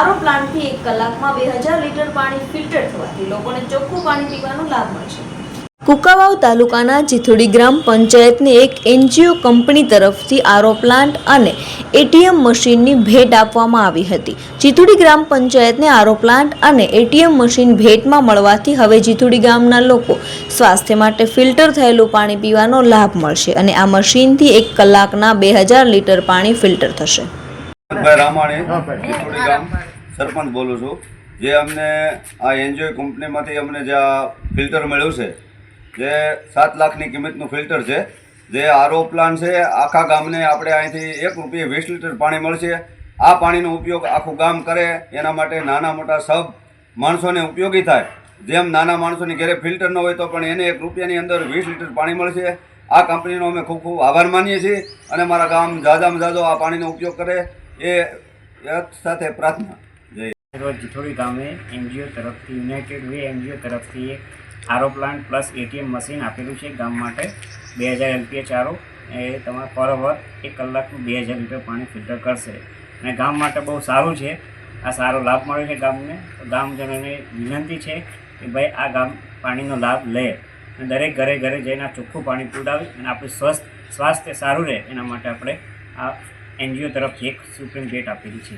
આરો પ્લાન્ટથી એક કલાકમાં બે લીટર પાણી ફિલ્ટર થવાથી લોકોને ચોખ્ખું પાણી પીવાનો લાભ મળશે કુકાવાવ તાલુકાના જીથોડી ગ્રામ પંચાયતને એક એનજીઓ કંપની તરફથી આરો પ્લાન્ટ અને એટીએમ મશીનની ભેટ આપવામાં આવી હતી. ચિથોડી ગ્રામ પંચાયતને આરો પ્લાન્ટ અને એટીએમ મશીન ભેટમાં મળવાથી હવે ચિથોડી ગામના લોકો સ્વાસ્થ્ય માટે ફિલ્ટર થયેલું પાણી પીવાનો લાભ મળશે અને આ મશીનથી એક કલાકના બે હજાર લીટર પાણી ફિલ્ટર થશે. રામાણી ગામ સરપંચ બોલું છું જે અમને આ એનજીઓ કંપનીમાંથી અમને જે આ ફિલ્ટર મળ્યું છે જે સાત લાખની કિંમતનું ફિલ્ટર છે જે આરો પ્લાન છે આખા ગામને આપણે અહીંથી એક રૂપિયે વીસ લીટર પાણી મળશે. આ પાણીનો ઉપયોગ આખું ગામ કરે એના માટે નાના મોટા સબ માણસોને ઉપયોગી થાય. જેમ નાના માણસોની ઘરે ફિલ્ટર ન હોય તો પણ એને એક રૂપિયાની અંદર વીસ લીટર પાણી મળશે. આ કંપનીનો અમે ખૂબ ખૂબ આભાર માનીએ છીએ અને મારા ગામ જાદામાં જાદો આ પાણીનો ઉપયોગ કરે. એ સાથે પ્રાર્થના. જય રોજ ગામે એનજીઓ તરફથી, યુનાઇટેડ વે એનજીઓ તરફથી એક RO plant plus ATM machine આપેલું છે ગામ માટે. બે હજાર એલપીએચ આરો એ તમારે પર અવર એક કલાકનું બે હજાર લીટર પાણી ફિલ્ટર કરશે. અને ગામ માટે બહુ સારું છે. આ સારો લાભ મળ્યો છે ગામને. ગામજનોને વિનંતી છે કે ભાઈ આ ગામ પાણીનો લાભ લે. અને દરેક ઘરે ઘરે જઈને ચોખ્ખું પાણી પીવડાવે અને આપણું સ્વસ્થ, સ્વાસ્થ્ય સારું રહે. એના માટે આપણે આ એનજીઓ તરફથી એક સુપ્રીમ ડેટ આપેલી છે.